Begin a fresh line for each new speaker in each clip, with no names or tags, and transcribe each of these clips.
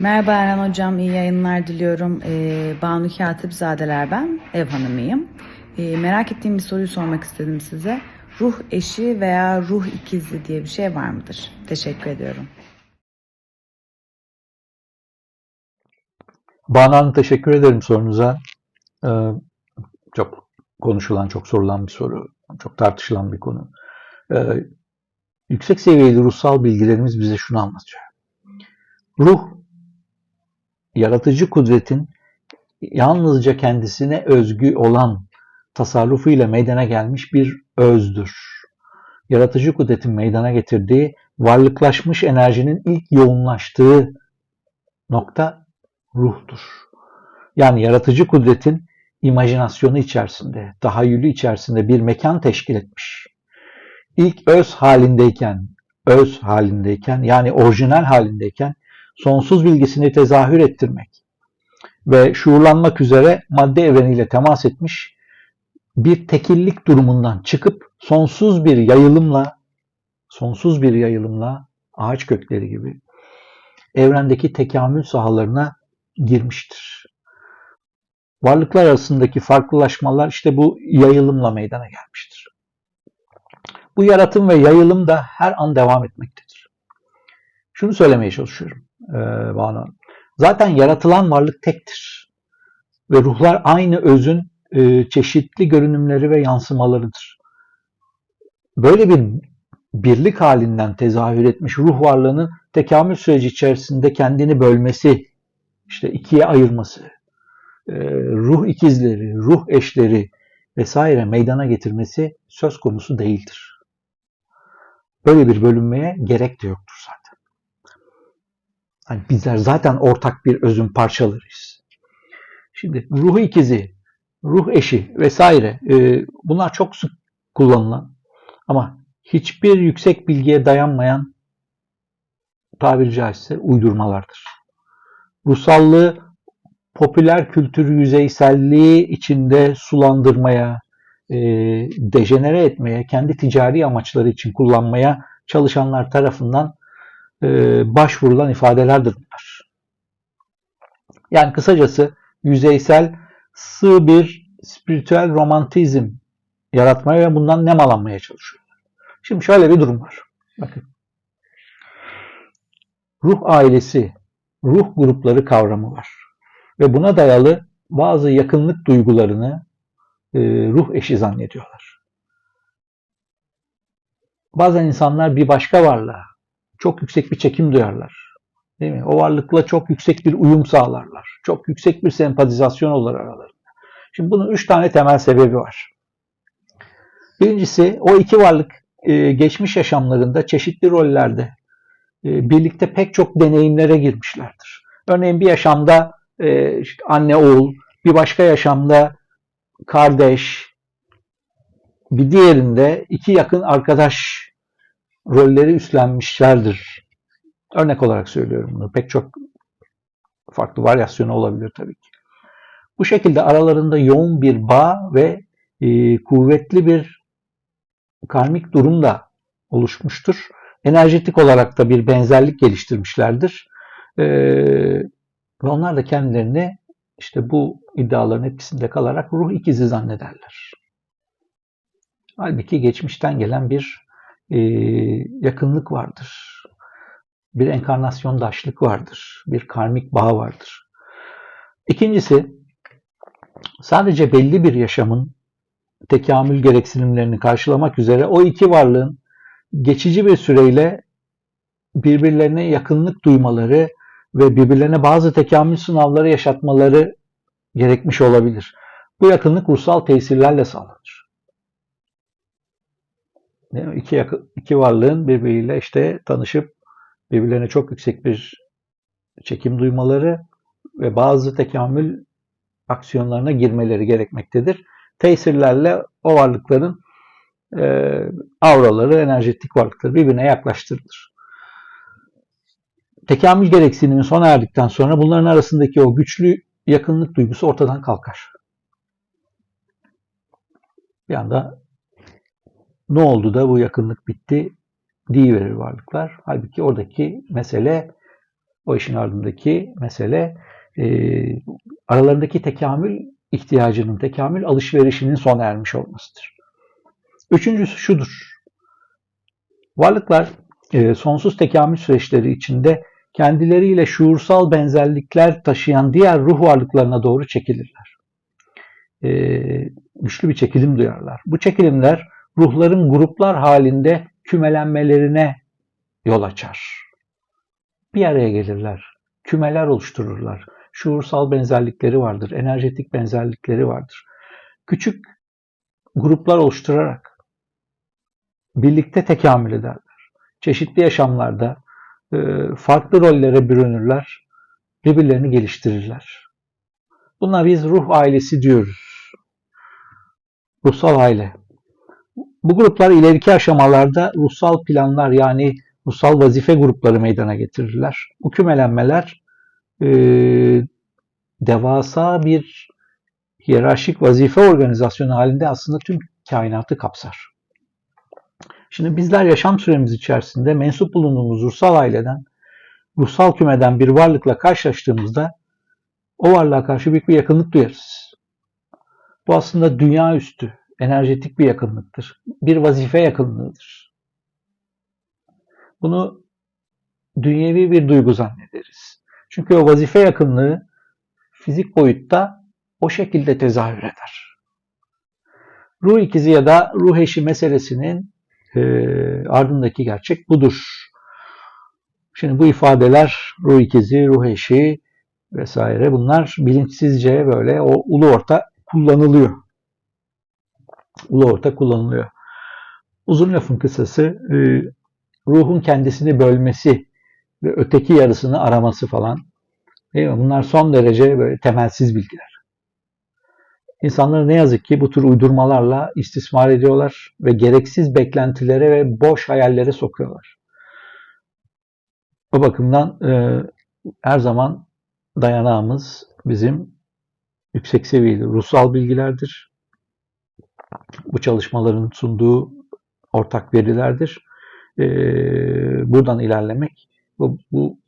Merhaba Erhan Hocam, iyi yayınlar diliyorum. Ee, Banu Katipzadeler ben, ev hanımıyım. Ee, merak ettiğim bir soruyu sormak istedim size. Ruh eşi veya ruh ikizi diye bir şey var mıdır? Teşekkür ediyorum.
Banu Hanım teşekkür ederim sorunuza. Ee, çok konuşulan, çok sorulan bir soru. Çok tartışılan bir konu. Ee, yüksek seviyeli ruhsal bilgilerimiz bize şunu anlatıyor. Ruh, yaratıcı kudretin yalnızca kendisine özgü olan tasarrufuyla meydana gelmiş bir özdür. Yaratıcı kudretin meydana getirdiği varlıklaşmış enerjinin ilk yoğunlaştığı nokta ruhtur. Yani yaratıcı kudretin imajinasyonu içerisinde, tahayyülü içerisinde bir mekan teşkil etmiş. İlk öz halindeyken, öz halindeyken yani orijinal halindeyken sonsuz bilgisini tezahür ettirmek ve şuurlanmak üzere madde evreniyle temas etmiş bir tekillik durumundan çıkıp sonsuz bir yayılımla sonsuz bir yayılımla ağaç kökleri gibi evrendeki tekamül sahalarına girmiştir. Varlıklar arasındaki farklılaşmalar işte bu yayılımla meydana gelmiştir. Bu yaratım ve yayılım da her an devam etmektedir. Şunu söylemeye çalışıyorum e. Zaten yaratılan varlık tektir. Ve ruhlar aynı özün e, çeşitli görünümleri ve yansımalarıdır. Böyle bir birlik halinden tezahür etmiş ruh varlığının tekamül süreci içerisinde kendini bölmesi, işte ikiye ayırması, e, ruh ikizleri, ruh eşleri vesaire meydana getirmesi söz konusu değildir. Böyle bir bölünmeye gerek de yoktur zaten. Hani bizler zaten ortak bir özün parçalarıyız. Şimdi ruh ikizi, ruh eşi vesaire e, bunlar çok sık kullanılan ama hiçbir yüksek bilgiye dayanmayan tabiri caizse uydurmalardır. Ruhsallığı popüler kültür yüzeyselliği içinde sulandırmaya, e, dejenere etmeye, kendi ticari amaçları için kullanmaya çalışanlar tarafından e, başvurulan ifadelerdir bunlar. Yani kısacası yüzeysel, sığ bir spiritüel romantizm yaratmaya ve bundan nemalanmaya çalışıyorlar. Şimdi şöyle bir durum var. Bakın. Ruh ailesi, ruh grupları kavramı var. Ve buna dayalı bazı yakınlık duygularını e, ruh eşi zannediyorlar. Bazen insanlar bir başka varlığa çok yüksek bir çekim duyarlar. Değil mi? O varlıkla çok yüksek bir uyum sağlarlar. Çok yüksek bir sempatizasyon olur aralarında. Şimdi bunun üç tane temel sebebi var. Birincisi o iki varlık e, geçmiş yaşamlarında çeşitli rollerde e, birlikte pek çok deneyimlere girmişlerdir. Örneğin bir yaşamda e, anne oğul, bir başka yaşamda kardeş, bir diğerinde iki yakın arkadaş rolleri üstlenmişlerdir. Örnek olarak söylüyorum bunu. Pek çok farklı varyasyonu olabilir tabii ki. Bu şekilde aralarında yoğun bir bağ ve e, kuvvetli bir karmik durum da oluşmuştur. Enerjetik olarak da bir benzerlik geliştirmişlerdir. E, ve onlar da kendilerini işte bu iddiaların etkisinde kalarak ruh ikizi zannederler. Halbuki geçmişten gelen bir e, yakınlık vardır. Bir enkarnasyondaşlık vardır. Bir karmik bağ vardır. İkincisi, sadece belli bir yaşamın tekamül gereksinimlerini karşılamak üzere o iki varlığın geçici bir süreyle birbirlerine yakınlık duymaları ve birbirlerine bazı tekamül sınavları yaşatmaları gerekmiş olabilir. Bu yakınlık ruhsal tesirlerle sağlanır. İki, yakın, iki varlığın birbiriyle işte tanışıp birbirlerine çok yüksek bir çekim duymaları ve bazı tekamül aksiyonlarına girmeleri gerekmektedir. Tesirlerle o varlıkların e, auraları, enerjetik varlıkları birbirine yaklaştırılır. Tekamül gereksinimi sona erdikten sonra bunların arasındaki o güçlü yakınlık duygusu ortadan kalkar. Bir anda ne oldu da bu yakınlık bitti verir varlıklar. Halbuki oradaki mesele O işin ardındaki mesele e, aralarındaki tekamül ihtiyacının, tekamül alışverişinin sona ermiş olmasıdır. Üçüncüsü şudur. Varlıklar e, sonsuz tekamül süreçleri içinde kendileriyle şuursal benzerlikler taşıyan diğer ruh varlıklarına doğru çekilirler. E, güçlü bir çekilim duyarlar. Bu çekilimler ruhların gruplar halinde kümelenmelerine yol açar. Bir araya gelirler, kümeler oluştururlar. Şuursal benzerlikleri vardır, enerjetik benzerlikleri vardır. Küçük gruplar oluşturarak birlikte tekamül ederler. Çeşitli yaşamlarda e, farklı rollere bürünürler, birbirlerini geliştirirler. Buna biz ruh ailesi diyoruz. Ruhsal aile. Bu gruplar ileriki aşamalarda ruhsal planlar yani ruhsal vazife grupları meydana getirirler. Bu kümelenmeler e, devasa bir hiyerarşik vazife organizasyonu halinde aslında tüm kainatı kapsar. Şimdi bizler yaşam süremiz içerisinde mensup bulunduğumuz ruhsal aileden, ruhsal kümeden bir varlıkla karşılaştığımızda o varlığa karşı büyük bir yakınlık duyarız. Bu aslında dünya üstü, enerjetik bir yakınlıktır. Bir vazife yakınlığıdır. Bunu dünyevi bir duygu zannederiz. Çünkü o vazife yakınlığı fizik boyutta o şekilde tezahür eder. Ruh ikizi ya da ruh eşi meselesinin e, ardındaki gerçek budur. Şimdi bu ifadeler ruh ikizi, ruh eşi vesaire bunlar bilinçsizce böyle o ulu orta kullanılıyor. Ulu orta kullanılıyor. Uzun lafın kısası e, ruhun kendisini bölmesi ve öteki yarısını araması falan. Değil mi? Bunlar son derece böyle temelsiz bilgiler. İnsanları ne yazık ki bu tür uydurmalarla istismar ediyorlar ve gereksiz beklentilere ve boş hayallere sokuyorlar. O bakımdan e, her zaman dayanağımız bizim yüksek seviyeli ruhsal bilgilerdir. Bu çalışmaların sunduğu ortak verilerdir. E, buradan ilerlemek, bu, bu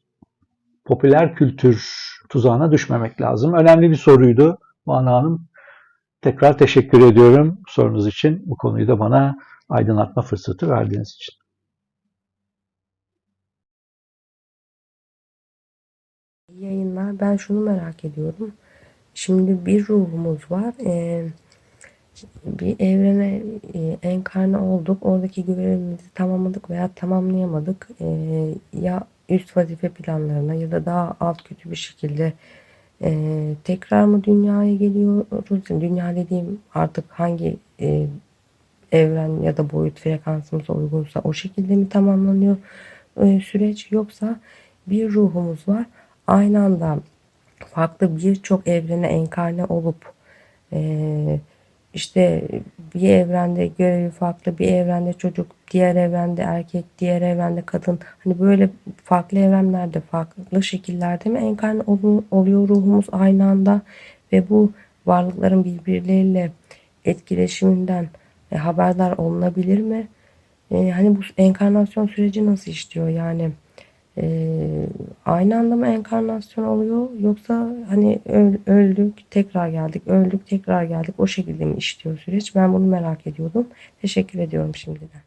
popüler kültür tuzağına düşmemek lazım. Önemli bir soruydu Banu Hanım. Tekrar teşekkür ediyorum sorunuz için. Bu konuyu da bana aydınlatma fırsatı verdiğiniz için.
Yayınlar. Ben şunu merak ediyorum. Şimdi bir ruhumuz var. Ee, bir evrene e, enkarne olduk. Oradaki görevimizi tamamladık veya tamamlayamadık. Ee, ya üst vazife planlarına ya da daha alt kötü bir şekilde e, tekrar mı dünyaya geliyoruz? Dünya dediğim artık hangi e, evren ya da boyut frekansımıza uygunsa o şekilde mi tamamlanıyor e, süreç yoksa bir ruhumuz var aynı anda farklı birçok evrene enkarne olup e, işte bir evrende görevi farklı bir evrende çocuk diğer evrende erkek diğer evrende kadın hani böyle farklı evrenlerde farklı şekillerde mi enkarne olu- oluyor ruhumuz aynı anda ve bu varlıkların birbirleriyle etkileşiminden e, haberdar olunabilir mi? E, hani bu enkarnasyon süreci nasıl işliyor yani? E, aynı anda mı enkarnasyon oluyor yoksa hani öl- öldük tekrar geldik öldük tekrar geldik o şekilde mi işliyor süreç? Ben bunu merak ediyordum. Teşekkür ediyorum şimdiden.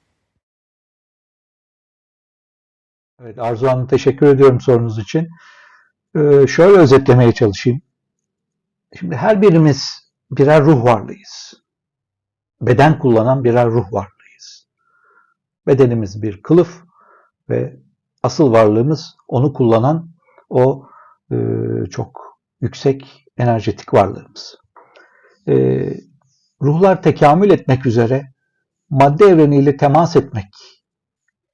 Evet Arzu Hanım teşekkür ediyorum sorunuz için. Ee, şöyle özetlemeye çalışayım. Şimdi her birimiz birer ruh varlığıyız. Beden kullanan birer ruh varlığıyız. Bedenimiz bir kılıf ve asıl varlığımız onu kullanan o e, çok yüksek enerjetik varlığımız. E, ruhlar tekamül etmek üzere madde evreniyle temas etmek,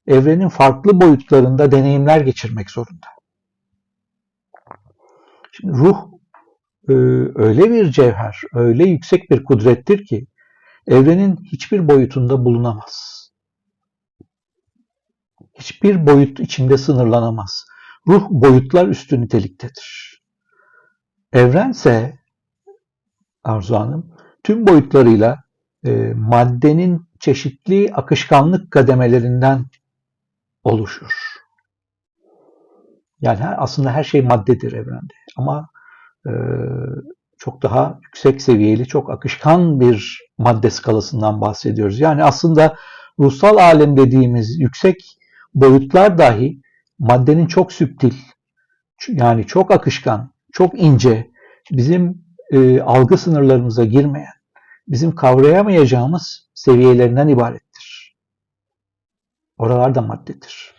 evrenin farklı boyutlarında deneyimler geçirmek zorunda. Şimdi ruh e, öyle bir cevher, öyle yüksek bir kudrettir ki evrenin hiçbir boyutunda bulunamaz. Hiçbir boyut içinde sınırlanamaz. Ruh boyutlar üstü niteliktedir. Evrense Arzu Hanım tüm boyutlarıyla e, maddenin çeşitli akışkanlık kademelerinden oluşur. Yani aslında her şey maddedir evrende. Ama e, çok daha yüksek seviyeli, çok akışkan bir madde skalasından bahsediyoruz. Yani aslında ruhsal alem dediğimiz yüksek boyutlar dahi maddenin çok süptil, yani çok akışkan, çok ince, bizim e, algı sınırlarımıza girmeyen, bizim kavrayamayacağımız seviyelerinden ibarettir. Oralar da maddedir.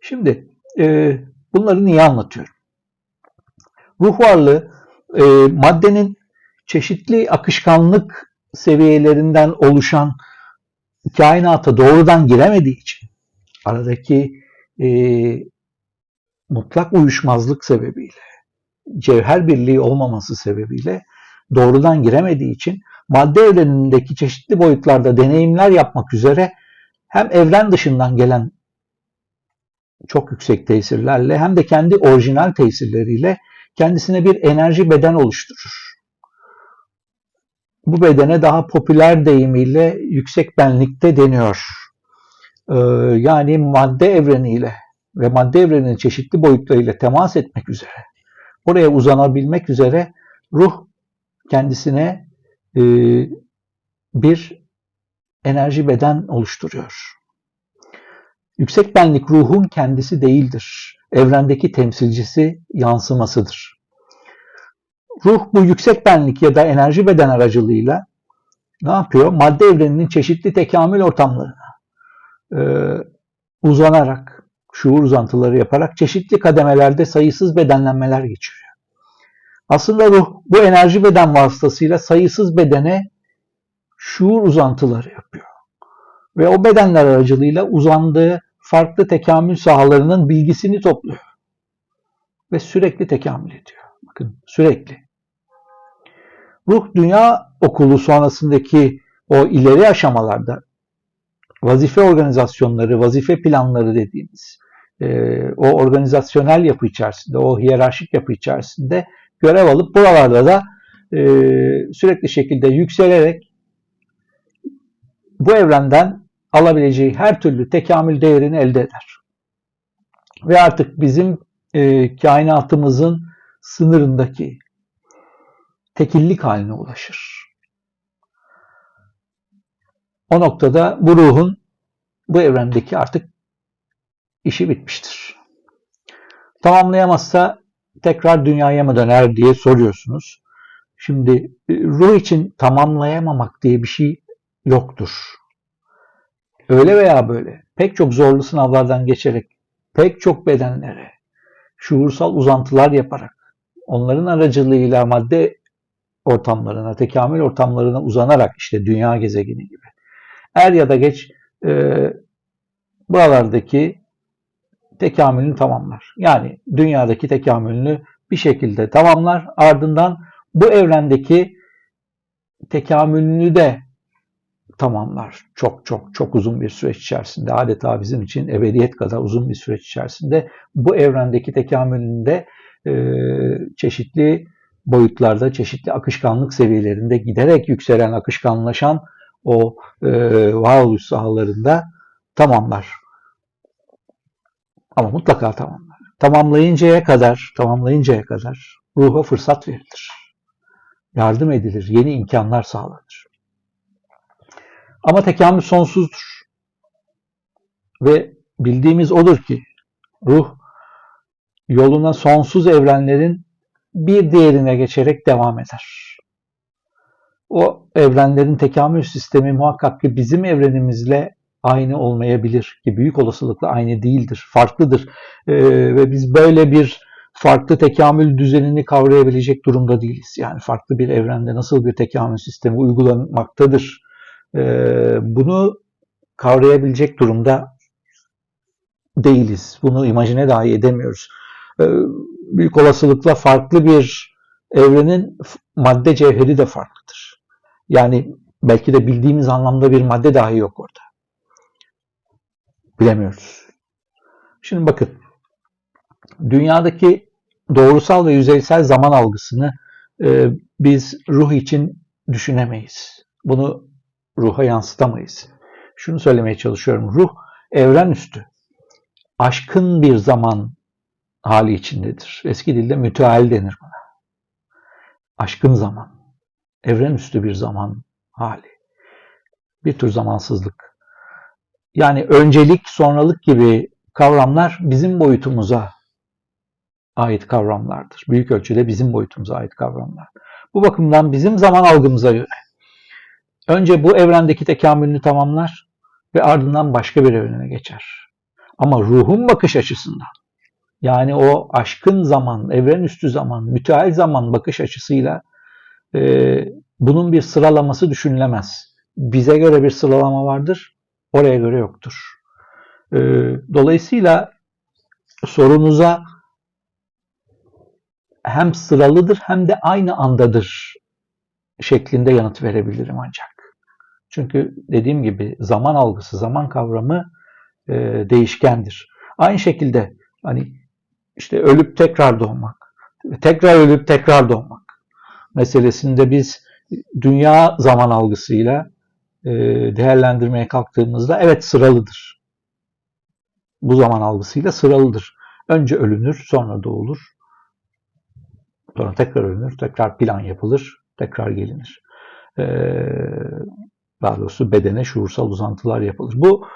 Şimdi e, bunları niye anlatıyorum? Ruh varlığı e, maddenin çeşitli akışkanlık seviyelerinden oluşan kainata doğrudan giremediği için aradaki e, mutlak uyuşmazlık sebebiyle cevher birliği olmaması sebebiyle doğrudan giremediği için madde evrenindeki çeşitli boyutlarda deneyimler yapmak üzere hem evren dışından gelen çok yüksek tesirlerle hem de kendi orijinal tesirleriyle kendisine bir enerji beden oluşturur. Bu bedene daha popüler deyimiyle yüksek benlikte deniyor. Ee, yani madde evreniyle ve madde evreninin çeşitli boyutlarıyla temas etmek üzere, oraya uzanabilmek üzere ruh kendisine e, bir enerji beden oluşturuyor. Yüksek benlik ruhun kendisi değildir. Evrendeki temsilcisi, yansımasıdır. Ruh bu yüksek benlik ya da enerji beden aracılığıyla ne yapıyor? Madde evreninin çeşitli tekamül ortamlarına e, uzanarak, şuur uzantıları yaparak çeşitli kademelerde sayısız bedenlenmeler geçiriyor. Aslında ruh bu enerji beden vasıtasıyla sayısız bedene şuur uzantıları yapıyor. Ve o bedenler aracılığıyla uzandığı farklı tekamül sahalarının bilgisini topluyor. Ve sürekli tekamül ediyor. Bakın sürekli. Ruh dünya okulu sonrasındaki o ileri aşamalarda vazife organizasyonları, vazife planları dediğimiz e, o organizasyonel yapı içerisinde, o hiyerarşik yapı içerisinde görev alıp buralarda da e, sürekli şekilde yükselerek bu evrenden alabileceği her türlü tekamül değerini elde eder. Ve artık bizim e, kainatımızın sınırındaki tekillik haline ulaşır. O noktada bu ruhun bu evrendeki artık işi bitmiştir. Tamamlayamazsa tekrar dünyaya mı döner diye soruyorsunuz. Şimdi e, ruh için tamamlayamamak diye bir şey yoktur. Öyle veya böyle pek çok zorlu sınavlardan geçerek pek çok bedenlere şuursal uzantılar yaparak onların aracılığıyla madde ortamlarına, tekamül ortamlarına uzanarak işte dünya gezegeni gibi er ya da geç e, buralardaki tekamülünü tamamlar. Yani dünyadaki tekamülünü bir şekilde tamamlar. Ardından bu evrendeki tekamülünü de tamamlar. Çok çok çok uzun bir süreç içerisinde adeta bizim için ebediyet kadar uzun bir süreç içerisinde bu evrendeki tekamülünde e, çeşitli boyutlarda, çeşitli akışkanlık seviyelerinde giderek yükselen, akışkanlaşan o e, varoluş sahalarında tamamlar. Ama mutlaka tamamlar. Tamamlayıncaya kadar, tamamlayıncaya kadar ruha fırsat verilir. Yardım edilir, yeni imkanlar sağlanır. Ama tekamül sonsuzdur. Ve bildiğimiz odur ki ruh yoluna sonsuz evrenlerin bir diğerine geçerek devam eder. O evrenlerin tekamül sistemi muhakkak ki bizim evrenimizle aynı olmayabilir ki büyük olasılıkla aynı değildir, farklıdır. Ee, ve biz böyle bir farklı tekamül düzenini kavrayabilecek durumda değiliz. Yani farklı bir evrende nasıl bir tekamül sistemi uygulanmaktadır ee, bunu kavrayabilecek durumda değiliz. Bunu imajine dahi edemiyoruz. Ee, büyük olasılıkla farklı bir evrenin madde cevheri de farklıdır. Yani belki de bildiğimiz anlamda bir madde dahi yok orada. Bilemiyoruz. Şimdi bakın. Dünyadaki doğrusal ve yüzeysel zaman algısını e, biz ruh için düşünemeyiz. Bunu ruha yansıtamayız. Şunu söylemeye çalışıyorum. Ruh evren üstü. aşkın bir zaman hali içindedir. Eski dilde müteal denir buna. Aşkın zaman. Evren üstü bir zaman hali. Bir tür zamansızlık. Yani öncelik, sonralık gibi kavramlar bizim boyutumuza ait kavramlardır. Büyük ölçüde bizim boyutumuza ait kavramlar. Bu bakımdan bizim zaman algımıza göre önce bu evrendeki tekamülünü tamamlar ve ardından başka bir evrene geçer. Ama ruhun bakış açısından yani o aşkın zaman, evren üstü zaman, müteal zaman bakış açısıyla e, bunun bir sıralaması düşünülemez. Bize göre bir sıralama vardır, oraya göre yoktur. E, dolayısıyla sorunuza hem sıralıdır hem de aynı andadır şeklinde yanıt verebilirim ancak. Çünkü dediğim gibi zaman algısı, zaman kavramı e, değişkendir. Aynı şekilde hani işte ölüp tekrar doğmak, tekrar ölüp tekrar doğmak meselesinde biz dünya zaman algısıyla e, değerlendirmeye kalktığımızda evet sıralıdır. Bu zaman algısıyla sıralıdır. Önce ölünür, sonra doğulur. Sonra tekrar ölünür, tekrar plan yapılır, tekrar gelinir. Ee, daha doğrusu bedene şuursal uzantılar yapılır. Bu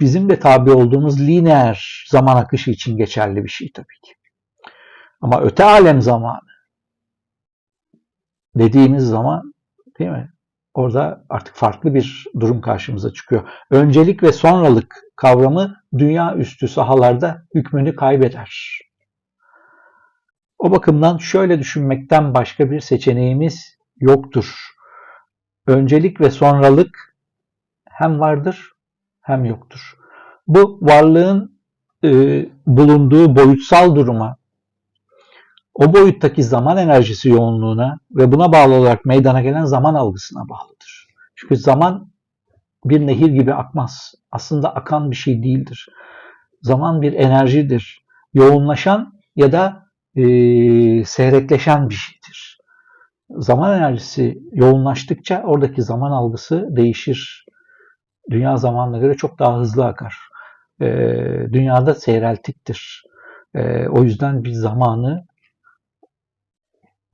bizim de tabi olduğumuz lineer zaman akışı için geçerli bir şey tabii ki. Ama öte alem zamanı dediğimiz zaman değil mi? Orada artık farklı bir durum karşımıza çıkıyor. Öncelik ve sonralık kavramı dünya üstü sahalarda hükmünü kaybeder. O bakımdan şöyle düşünmekten başka bir seçeneğimiz yoktur. Öncelik ve sonralık hem vardır hem yoktur. Bu varlığın e, bulunduğu boyutsal duruma, o boyuttaki zaman enerjisi yoğunluğuna ve buna bağlı olarak meydana gelen zaman algısına bağlıdır. Çünkü zaman bir nehir gibi akmaz. Aslında akan bir şey değildir. Zaman bir enerjidir. Yoğunlaşan ya da e, seyrekleşen bir şeydir. Zaman enerjisi yoğunlaştıkça oradaki zaman algısı değişir. Dünya zamanına göre çok daha hızlı akar. E, dünyada seyreltiktir. E, o yüzden bir zamanı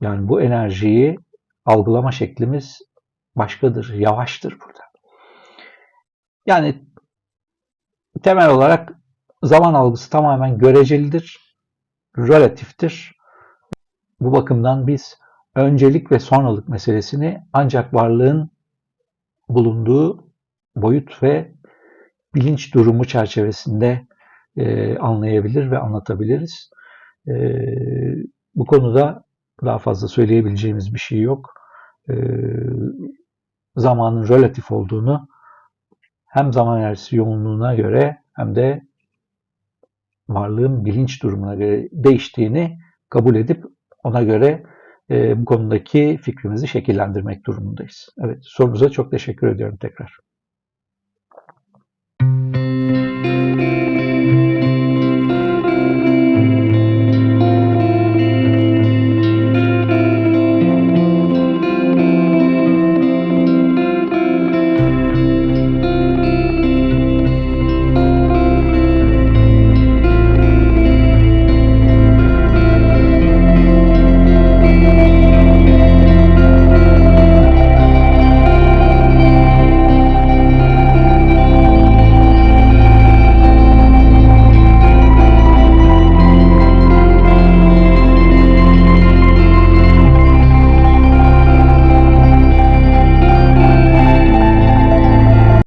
yani bu enerjiyi algılama şeklimiz başkadır, yavaştır burada. Yani temel olarak zaman algısı tamamen görecelidir, relatiftir. Bu bakımdan biz öncelik ve sonralık meselesini ancak varlığın bulunduğu boyut ve bilinç durumu çerçevesinde e, anlayabilir ve anlatabiliriz. E, bu konuda daha fazla söyleyebileceğimiz bir şey yok. E, zamanın relatif olduğunu hem zaman enerjisi yoğunluğuna göre hem de varlığın bilinç durumuna göre değiştiğini kabul edip ona göre e, bu konudaki fikrimizi şekillendirmek durumundayız. Evet, sorunuza çok teşekkür ediyorum tekrar.